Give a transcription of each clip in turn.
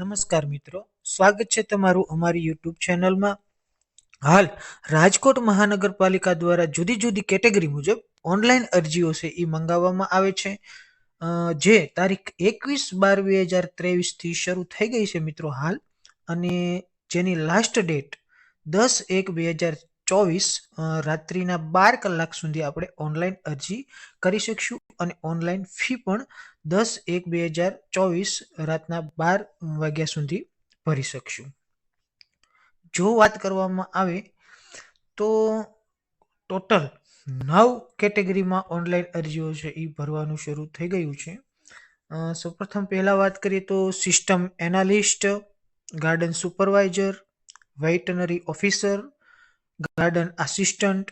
નમસ્કાર મિત્રો, સ્વાગત છે તમારું અમારી યુટ્યુબ ચેનલમાં હાલ, રાજકોટ મહાનગરપાલિકા દ્વારા જુદી જુદી કેટેગરી મુજબ ઓનલાઈન અરજીઓ છે એ મંગાવવામાં આવે છે. જે તારીખ એકવીસ બાર બે હજાર ત્રેવીસથી શરૂ થઈ ગઈ છે મિત્રો હાલ. અને જેની લાસ્ટ ડેટ દસ એક બે હજાર ચોવીસ રાત્રિના બાર કલાક સુધી આપણે ઓનલાઈન અરજી કરી શકશું. અને ઓનલાઈન ફી પણ દસ એક બે હજાર ચોવીસ રાતના બાર વાગ્યા સુધી ભરી શકશું. જો વાત કરવામાં આવે તો ટોટલ નવ કેટેગરીમાં ઓનલાઈન અરજીઓ છે એ ભરવાનું શરૂ થઈ ગયું છે. સૌપ્રથમ પહેલાં વાત કરીએ તો system analyst, garden supervisor, veterinary officer, garden assistant,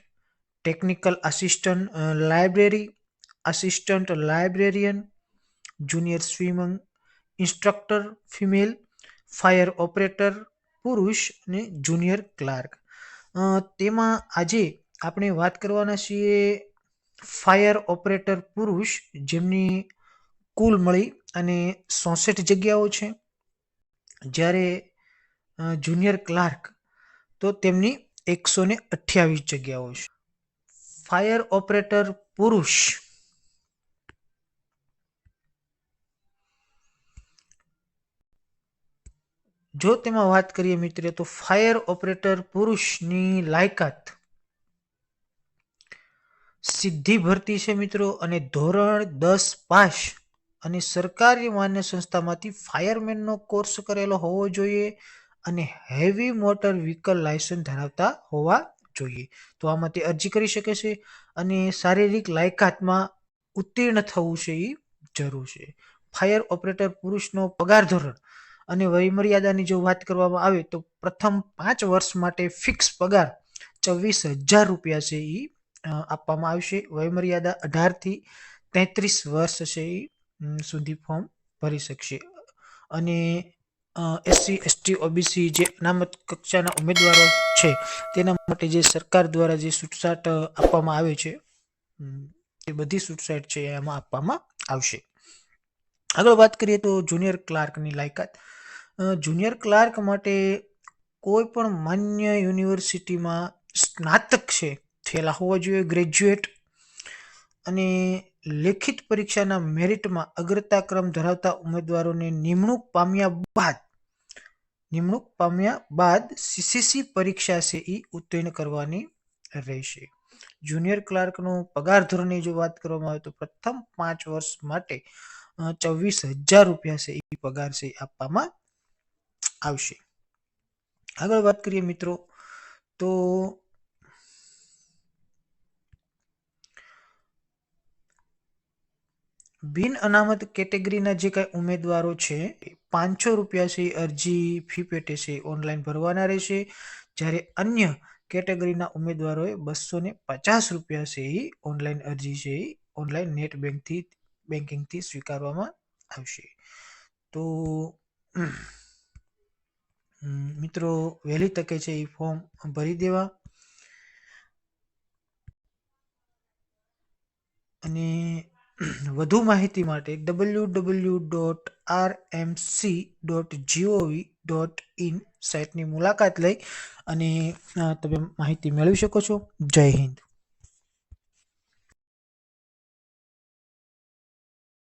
technical assistant library assistant librarian junior swimming instructor female fire operator પુરુષ અને જુનિયર ક્લાર્ક તેમાં આજે આપણે વાત કરવાના છીએ ફાયર ઓપરેટર પુરુષ જેમની કુલ મળી અને સોસઠ જગ્યાઓ છે. જ્યારે જુનિયર ક્લાર્ક તો તેમની એકસો ને અઠ્યાવીસ જગ્યાઓ છે. ફાયર ઓપરેટર પુરુષ જો તેમાં વાત કરીએ મિત્રો, તો ફાયર ઓપરેટર પુરુષની લાયકાત સિદ્ધિ ભરતી છે મિત્રો અને ધોરણ દસ પાસ. અને સરકારી માન્ય સંસ્થામાંથી ફાયરમેનનો કોર્સ કરેલો હોવો જોઈએ અને હેવી મોટર વ્હીકલ લાયસન્સ ધરાવતા હોવા જોઈએ. તો આમાંથી અરજી કરી શકે છે અને શારીરિક લાયકાતમાં ઉત્તીર્ણ થવું છે એ જરૂર છે. ફાયર ઓપરેટર પુરુષનો પગાર ધોરણ અને વયમર્યાદાની જો વાત કરવામાં આવે તો પ્રથમ પાંચ વર્ષ માટે ફિક્સ પગાર ચોવીસ હજાર રૂપિયા છે એ આપવામાં આવશે. વયમર્યાદા અઢારથી તેત્રીસ વર્ષ છે એ સુધી ફોર્મ ભરી શકશે. અને એસસી, એસટી, ઓબીસી જે અનામત કક્ષાના ઉમેદવારો છે, તેના માટે જે સરકાર દ્વારા જે છૂટછાટ આપવામાં આવે છે એ બધી છૂટછાટ છે એમાં આપવામાં આવશે. આગળ વાત કરીએ તો જુનિયર ક્લાર્કની લાયકાત. જુનિયર ક્લાર્ક માટે કોઈ પણ માન્ય યુનિવર્સિટીમાં સ્નાતક છે, થયેલા હોવા જોઈએ, ગ્રેજ્યુએટ. અને લેખિત પરીક્ષાના મેરિટમાં અગ્રતા ક્રમ ધરાવતા ઉમેદવારોને નિમણૂક પામ્યા બાદ, નિમણૂક પામ્યા બાદ સીસીસી પરીક્ષા છે એ ઉત્તીર્ણ કરવાની રહેશે. જુનિયર ક્લાર્કનો પગાર ધોરણની જો વાત કરવામાં આવે તો પ્રથમ પાંચ વર્ષ માટે ચોવીસ હજાર રૂપિયા છે એ પગાર છે આપવામાં આવશે. આગળ વાત કરીએ મિત્રો, તો બિન અનામત કેટેગરીના જે કાંઈ ઉમેદવારો છે પાંચસો રૂપિયા છે અરજી ફી પેટે છે ઓનલાઈન ભરવાના રહેશે. જ્યારે અન્ય કેટેગરીના ઉમેદવારોએ બસો ને પચાસ રૂપિયા છે એ ઓનલાઈન અરજી છે એ ઓનલાઈન નેટ બેંકથી બેન્કિંગથી સ્વીકારવામાં આવશે. તો મિત્રો, વહેલી તકે છે એ ફોર્મ ભરી દેવા. અને વધુ માહિતી માટે W W dot R M C dot G O V dot in સાઇટની મુલાકાત લઈ અને તમે માહિતી મેળવી શકો છો. જય હિન્દ.